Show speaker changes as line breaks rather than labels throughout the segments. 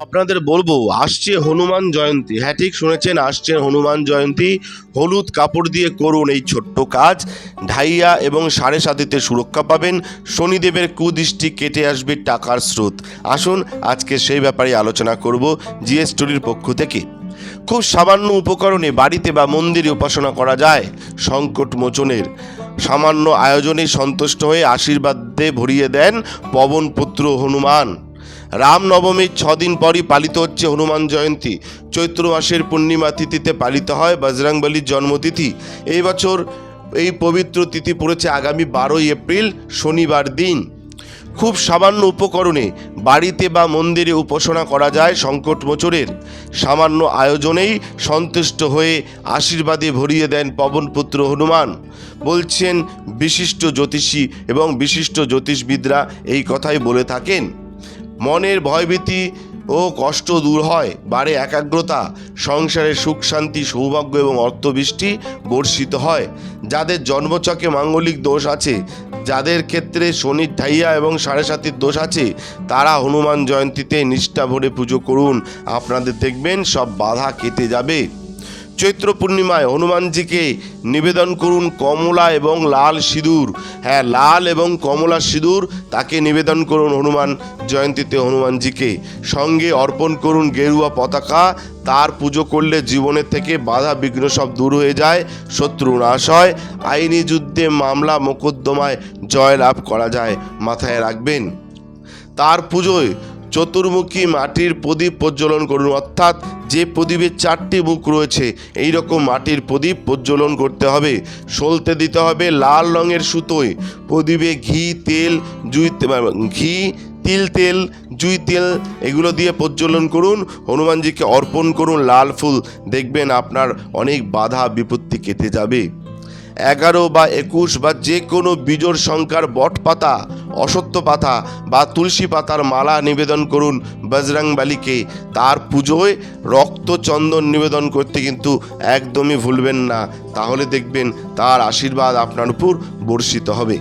আপনাদের বলব, আসছে হনুমান জয়ন্তী। হ্যাঁ ঠিক শুনেছেন, আসছে হনুমান জয়ন্তী। হলুদ কাপড় দিয়ে করুন এই ছোট্ট কাজ। ঢাইয়া এবং সাড়ে সাতিতে সুরক্ষা পাবেন। শনিদেবের কুদৃষ্টি কেটে আসবে টাকার স্রোত। আসুন, আজকে সেই ব্যাপারে আলোচনা করব জিএস পক্ষ থেকে। খুব সামান্য উপকরণে বাড়িতে বা মন্দিরে উপাসনা করা যায়, সংকট মোচনের। সামান্য আয়োজনে সন্তুষ্ট হয়ে আশীর্বাদে ভরিয়ে দেন পবনপুত্র হনুমান। রামনবমীর ছদিন পরই পালিত হচ্ছে হনুমান জয়ন্তী। চৈত্র মাসের পূর্ণিমা তিথিতে পালিত হয় বজরংবলীর জন্মতিথি। এই বছর এই পবিত্র তিথি পড়েছে আগামী বারোই এপ্রিল, শনিবার দিন। খুব সামান্য উপকরণে বাড়িতে বা মন্দিরে উপাসনা করা যায় সংকট মোচরের সামান্য আয়োজনেই সন্তুষ্ট হয়ে আশীর্বাদে ভরিয়ে দেন পবনপুত্র হনুমান। বলছেন, বিশিষ্ট জ্যোতিষী এবং বিশিষ্ট জ্যোতিষবিদরা এই কথাই বলে থাকেন। মনের ভয়ভীতি ও কষ্ট দূর হয় বাড়ে একাগ্রতা, সংসারে সুখ, শান্তি, সৌভাগ্য এবং অর্থবৃষ্টি বর্ষিত হয়। যাদের জন্মচকে মাঙ্গলিক দোষ আছে, যাদের ক্ষেত্রে শনির ঠাইয়া এবং সাড়ে সাতির দোষ আছে, তারা হনুমান জয়ন্তীতে নিষ্ঠা ভরে পুজো করুন। আপনাদের দেখবেন সব বাধা কেটে যাবে। চৈত্র পূর্ণিমায় হনুমানজিকে নিবেদন করুন কমলা এবং লাল সিঁদুর। হ্যাঁ লাল এবং কমলা সিঁদুর, তাকে নিবেদন করুন হনুমান জয়ন্তীতে হনুমানজিকে। সঙ্গে অর্পণ করুন গেরুয়া পতাকা, তার পুজো করলে জীবনের থেকে বাধা বিঘ্ন সব দূর হয়ে যায়, শত্রু নাশ হয়। আইনি যুদ্ধে মামলা মোকদ্দমায় জয় লাভ করা যায়, মাথায় রাখবেন। তার পুজোয় চতুর্মুখী মাটির প্রদীপ প্রজ্বলন করুন। অর্থাৎ যে প্রদীপের চারটি মুখ রয়েছে এই রকম মাটির প্রদীপ প্রজ্বলন করতে হবে। সলতে দিতে হবে লাল রঙের সুতোয়। প্রদীপে ঘি, তেল, জুই ঘি, তিল তেল, জুই তেল এগুলো দিয়ে প্রজ্বলন করুন। হনুমানজিকে অর্পণ করুন লাল ফুল। দেখবেন আপনার অনেক বাধা বিপত্তি কেটে যাবে। এগারো বা একুশ বা যে কোনো বিজোড় সংখ্যার বট পাতা, অসত্য পাতা বা তুলসী পাতার মালা নিবেদন করুন বজরং বালিকে। তার পুজোয় রক্তচন্দন নিবেদন করতে কিন্তু একদমই ভুলবেন না। তাহলে দেখবেন তার আশীর্বাদ আপনার উপর বর্ষিত হবে।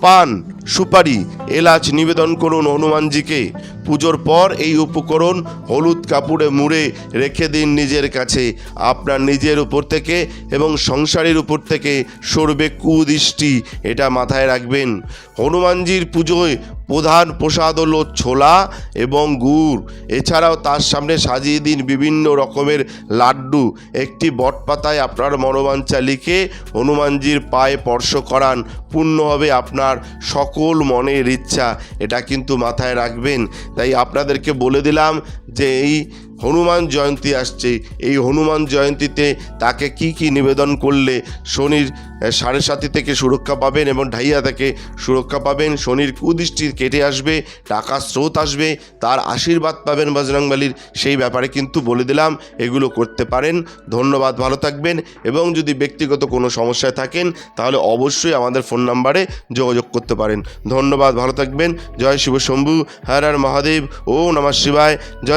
পান, সুপারি এলাচ নিবেদন করুন হনুমানজিকে। পুজোর পর এই উপকরণ হলুদ কাপড়ে মুড়ে রেখে দিন নিজের কাছে। আপনার নিজের উপর থেকে এবং সংসারের উপর থেকে সরবে কুদৃষ্টি, এটা মাথায় রাখবেন। হনুমানজির পুজোয় প্রধান প্রসাদ হলো ছোলা এবং গুড়। এছাড়াও তার সামনে সাজিয়ে দিন বিভিন্ন রকমের লাড্ডু। একটি বটপাতায় আপনার মনোবাঞ্ছা লিখে হনুমানজির পায়ে স্পর্শ করান। পূর্ণ হবে আপনার সকল মনের ইচ্ছা এটা কিন্তু মাথায় রাখবেন। তাই আপনাদেরকে বলে দিলাম যে এই হনুমান জয়ন্তী আসছে, এই হনুমান জয়ন্তীতে তাকে কি কি নিবেদন করলে শনির সাড়ে সাতি থেকে সুরক্ষা পাবেন এবং ঢাইয়া থেকে সুরক্ষা পাবেন? শনির কুদৃষ্টি কেটে আসবে টাকা স্রোত আসবে, তার আশীর্বাদ পাবেন বজরংবলীর সেই ব্যাপারে কিন্তু বলে দিলাম, এগুলো করতে পারেন। ধন্যবাদ, ভালো থাকবেন। এবং যদি ব্যক্তিগত কোনো সমস্যায় থাকেন, তাহলে অবশ্যই আমাদের ফোন নাম্বারে যোগাযোগ করতে পারেন। ধন্যবাদ, ভালো থাকবেন। জয় শিব শম্ভু, হর মহাদেব। ও নমঃ শিবায়।